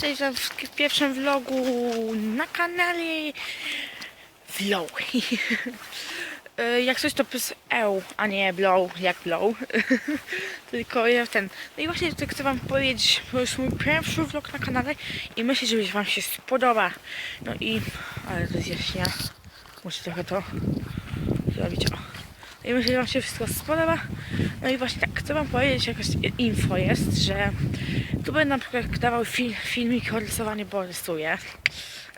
Cześć za- w pierwszym vlogu na kanale Vlog. E, jak coś to przez eł, a nie blow, jak blow. Tylko ja ten. No i właśnie chcę wam powiedzieć, to jest mój pierwszy vlog na kanale i myślę, że wam się spodoba. No i, ale to jest jaśnia. Muszę trochę to zrobić. O. I myślę, że wam się wszystko spodoba. No i właśnie tak, chcę wam powiedzieć, jakaś info jest, że tu będę na przykład dawał fil, filmik o rysowaniu, bo rysuję.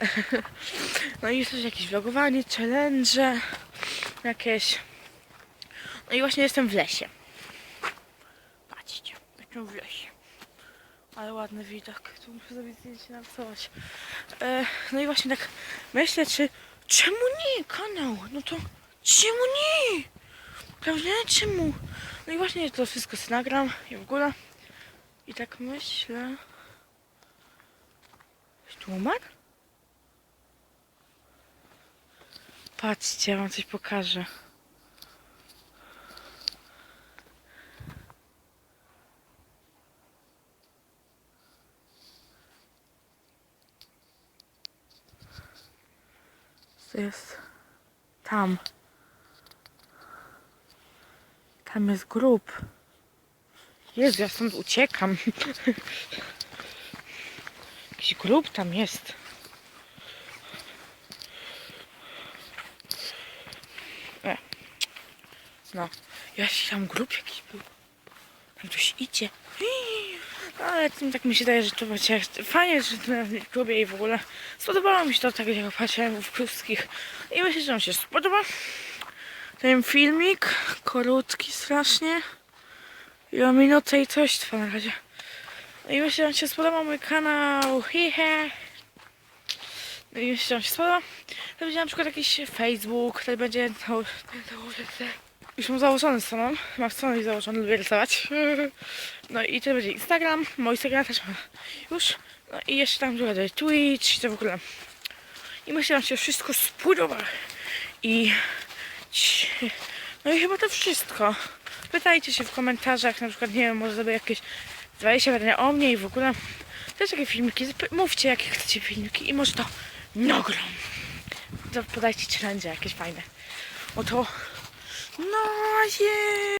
No i też jakieś vlogowanie, challenge, jakieś. No i właśnie jestem w lesie. Patrzcie, jestem w lesie. Ale ładny widok, tu muszę sobie zdjęcie narysować. E, no i właśnie tak myślę, czy czemu nie kanał? No to czemu nie? Prawda? Czemu? No i właśnie to wszystko sobie nagram i w ogóle. I tak myślę. Umarł? Patrzcie, ja wam coś pokażę. Co jest? Tam. Tam jest grób. Jezu, ja stąd uciekam. Jakiś grób tam jest. E. No, ja się tam grób jakiś był. Tam ktoś idzie. Ale tym tak mi się daje, że to fajnie, że to na klubie i w ogóle spodobało mi się to, tak jak patrzyłem w wszystkich. I myślę, że wam się spodoba ten filmik. Krótki strasznie. I o minutę i coś trwa na razie. No i że wam się spodoba mój kanał. Hihe. No i że wam się spodoba. To będzie na przykład jakiś Facebook, to będzie... Już mam założony stronę. Mam stronę założony, lubię rysować. No i to będzie Instagram. Mój Instagram też mam już. No i jeszcze tam będzie Twitch i to w ogóle. I myślę, że się wszystko spodoba. I... No i chyba to wszystko. Pytajcie się w komentarzach, na przykład, nie wiem, może zrobię jakieś 20 pytania o mnie i w ogóle. Też takie filmiki. Mówcie, jakie chcecie filmiki i może to nagram. To podajcie challenge jakieś fajne. Oto. No, je.